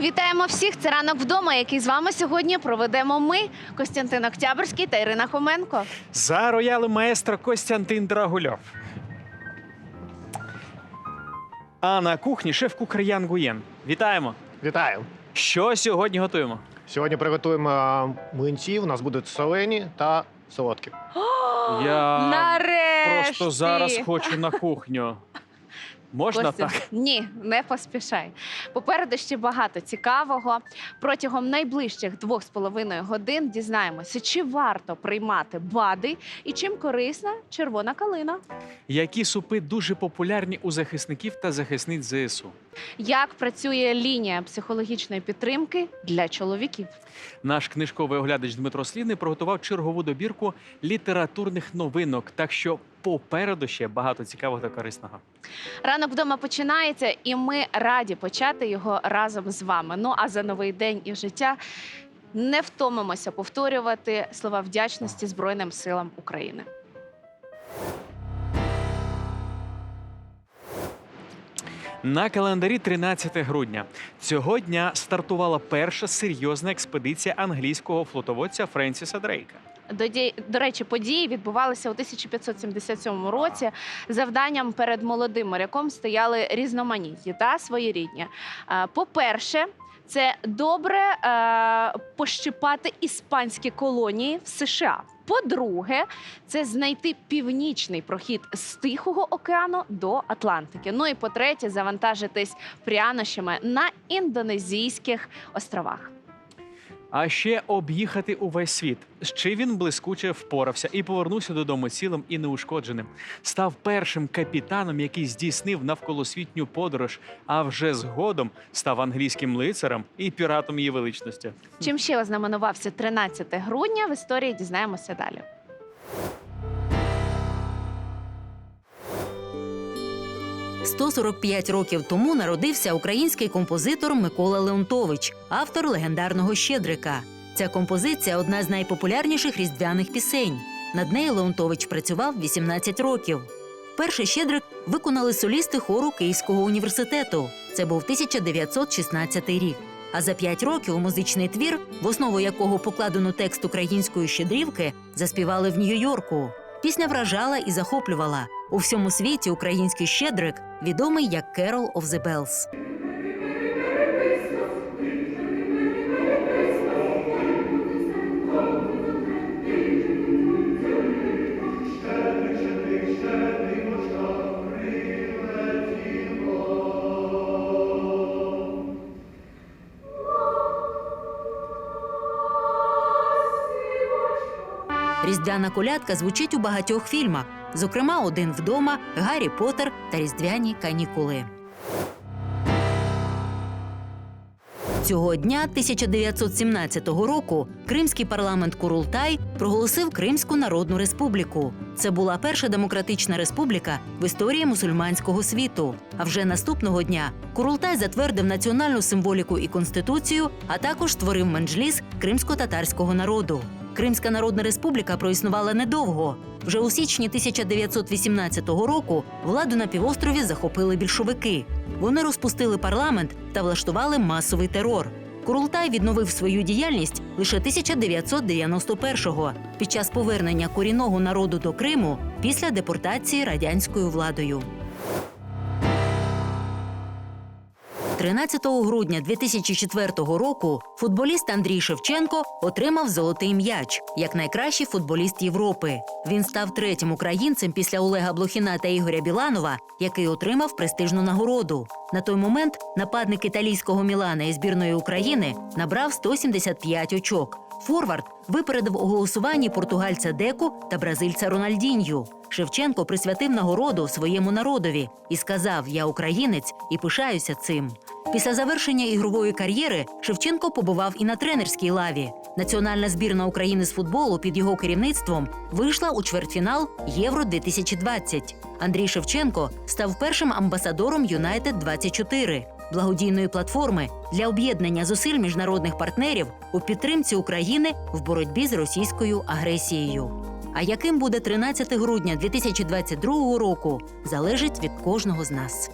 Вітаємо всіх! Це ранок вдома, який з вами сьогодні проведемо ми, Костянтин Октябрьський та Ірина Хоменко. За роялем маестро Костянтин Драгульов. А на кухні шеф-кухар Ян Гуєн. Вітаємо! Вітаю! Що сьогодні готуємо? Сьогодні приготуємо млинці. У нас будуть солені та солодкі. Я Нарешті! просто зараз хочу на кухню. Можна Костя, так? Ні, не поспішай. Попереду ще багато цікавого. Протягом найближчих двох з половиною годин дізнаємося, чи варто приймати БАДи і чим корисна червона калина. Які супи дуже популярні у захисників та захисниць ЗСУ? Як працює лінія психологічної підтримки для чоловіків? Наш книжковий оглядач Дмитро Слівний приготував чергову добірку літературних новинок. Так що попереду ще багато цікавого та корисного. Ранок вдома починається, і ми раді почати його разом з вами. Ну а за новий день і життя не втомимося повторювати слова вдячності Збройним силам України. На календарі 13 грудня цього дня стартувала перша серйозна експедиція англійського флотоводця Френсіса Дрейка. До, речі, події відбувалися у 1577 році. Завданням перед молодим моряком стояли різноманітні та своєрідні. Е, По-перше, це добре е, пощипати іспанські колонії в США. По-друге, це знайти північний прохід з Тихого океану до Атлантики. Ну і по-третє, завантажитись прянощами на індонезійських островах. А ще об'їхати увесь світ. Ще він блискуче впорався і повернувся додому цілим і неушкодженим. Став першим капітаном, який здійснив навколосвітню подорож, а вже згодом став англійським лицарем і піратом її величності. Чим ще ознаменувався 13 грудня в історії дізнаємося далі. – 145 років тому народився український композитор Микола Леонтович, автор легендарного Щедрика. Ця композиція одна з найпопулярніших різдвяних пісень. Над нею Леонтович працював 18 років. Перший щедрик виконали солісти хору Київського університету. Це був 1916 рік. А за п'ять років музичний твір, в основу якого покладено текст української щедрівки, заспівали в Нью-Йорку. Пісня вражала і захоплювала. У всьому світі український щедрик відомий як Carol of the Bells. Різдвяна колядка звучить у багатьох фільмах, зокрема, один вдома, Гаррі Поттер та Різдвяні канікули. Цього дня 1917 року Кримський парламент Курултай проголосив Кримську Народну Республіку. Це була перша демократична республіка в історії мусульманського світу. А вже наступного дня Курултай затвердив національну символіку і конституцію, а також створив менджліс кримсько-татарського народу. Кримська Народна Республіка проіснувала недовго. Вже у січні 1918 року владу на півострові захопили більшовики. Вони розпустили парламент та влаштували масовий терор. Курултай відновив свою діяльність лише 1991-го під час повернення корінного народу до Криму після депортації радянською владою. 13 грудня 2004 року футболіст Андрій Шевченко отримав золотий м'яч як найкращий футболіст Європи. Він став третім українцем після Олега Блохіна та Ігоря Біланова, який отримав престижну нагороду. На той момент нападник італійського Мілана і збірної України набрав 175 очок. Форвард випередив у голосуванні португальця Деку та бразильця Рональдінью. Шевченко присвятив нагороду своєму народові і сказав: Я українець і пишаюся цим. Після завершення ігрової кар'єри Шевченко побував і на тренерській лаві. Національна збірна України з футболу під його керівництвом вийшла у чвертьфінал Євро 2020 Андрій Шевченко став першим амбасадором Юнайтед 24 благодійної платформи для об'єднання зусиль міжнародних партнерів у підтримці України в боротьбі з російською агресією. А яким буде 13 грудня 2022 року, залежить від кожного з нас.